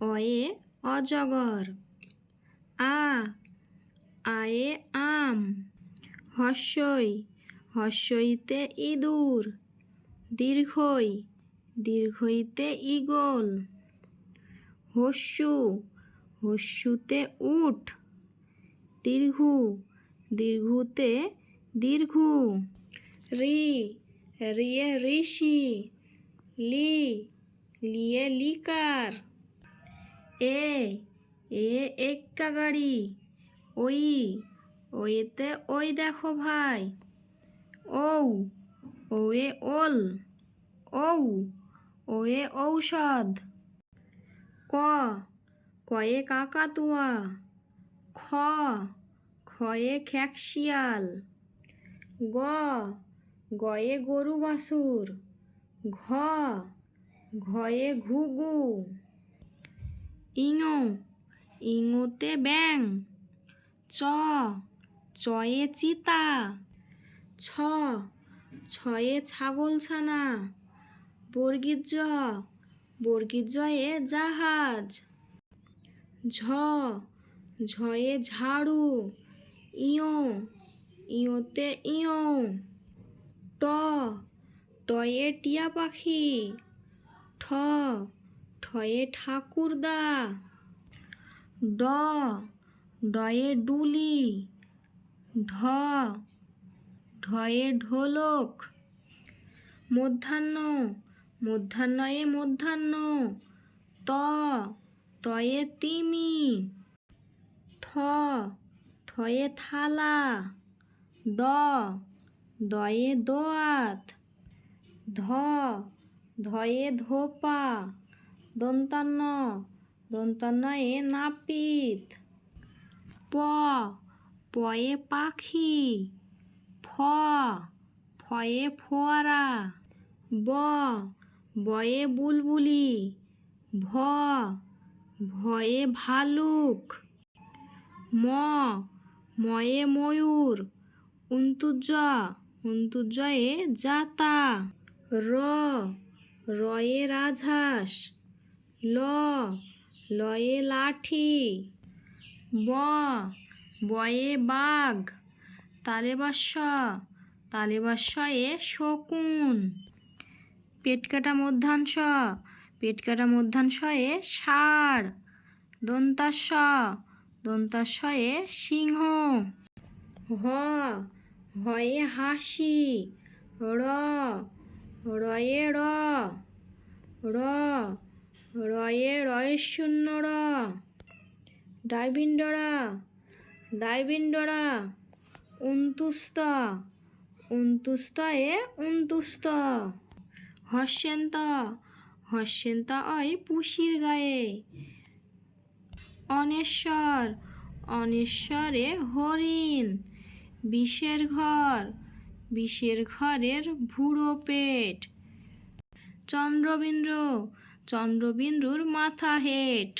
অয়ে অজগর। আ, আয়ে আম। হস্যই, হস্যইতে ইঁদুর। দীর্ঘই, দীর্ঘইতে ঈগল। হস্যু, হস্যুতে উঠ দীর্ঘু, দীর্ঘুতে দীর্ঘু। রি, রিয়ে ঋষি। লি লিয়ে লিকার। এ এ এক্কা গাড়ি। ওই, ওয়েতে ওই দেখো ভাই। ঔ, ওয়ে ওল। ঔ, ওয়ে ঔষধ। ক, কয়ে কাকাতুয়া। খ, খয়ে খ্যাকশিয়াল। গ, গয়ে গরু বাছুর। ঘ ঘয়ে ঘুঘু ইঙো, ইঙোতে ব্যাং চ, চয়ে চিতা। ছ, ছয়ে ছাগলছানা। বর্গীর জ জয়ে জাহাজ। ঝ, ঝয়ে ঝাড়ু। ইয়ো ইয়োতে ইয়ো ট, টয়ে টিয়া পাখি। ঠ। ঠয়ে ঠাকুরদা ড। ডয়ে ডুলি। ঢ। ঢয়ে ঢোলক। মধ্যাহ্ন। মধ্যাহ্নয়ে মধ্যাহ্ন। ত। তয়ে তিমি। থ। থয়ে থালা। দ। দয়ে দোয়াত। ধ। ধয়ে ধোপা। দন্তান্ন দন্তান্নয়ে নাপিত। প, পয়ে পাখি। ফ, ফয়ে ফোয়ারা। ব, বয়ে বুলবুলি। ভ, ভয়ে ভালুক। ম, ময়ে ময়ূর। উন্তুজ উন্তুজয়ে জাতা র রয়ে রাজহাঁস, ল, লয়ে লাঠি, ব, বয়ে বাঘ তালেবাস্য তালেবাস্যয়ে শকুন পেট কাটা মধ্যাংশ পেট কাটা মধ্যাংশয়ে ষাঁড়, দন্তাস্য, দন্তাস্যয়ে সিংহ। হ, হয়ে হাসি, র রয়ে র র, রয়ে রয়ে শূন্য র। ডাইভিন্ডরা ডাইভিন্ডরা উন্তুস্ত উন্তুস্তয়ে উন্তুস্ত হস্যন্ত হস্যন্ত অয় পুষির গায়ে। অনেশ্বর, অনেশ্বরে হরিণ, বিষের ঘর। বিষের ঘরের ভুড়ো পেট। চন্দ্রবিন্দু চন্দ্রবিন্দুর মাথা হেট।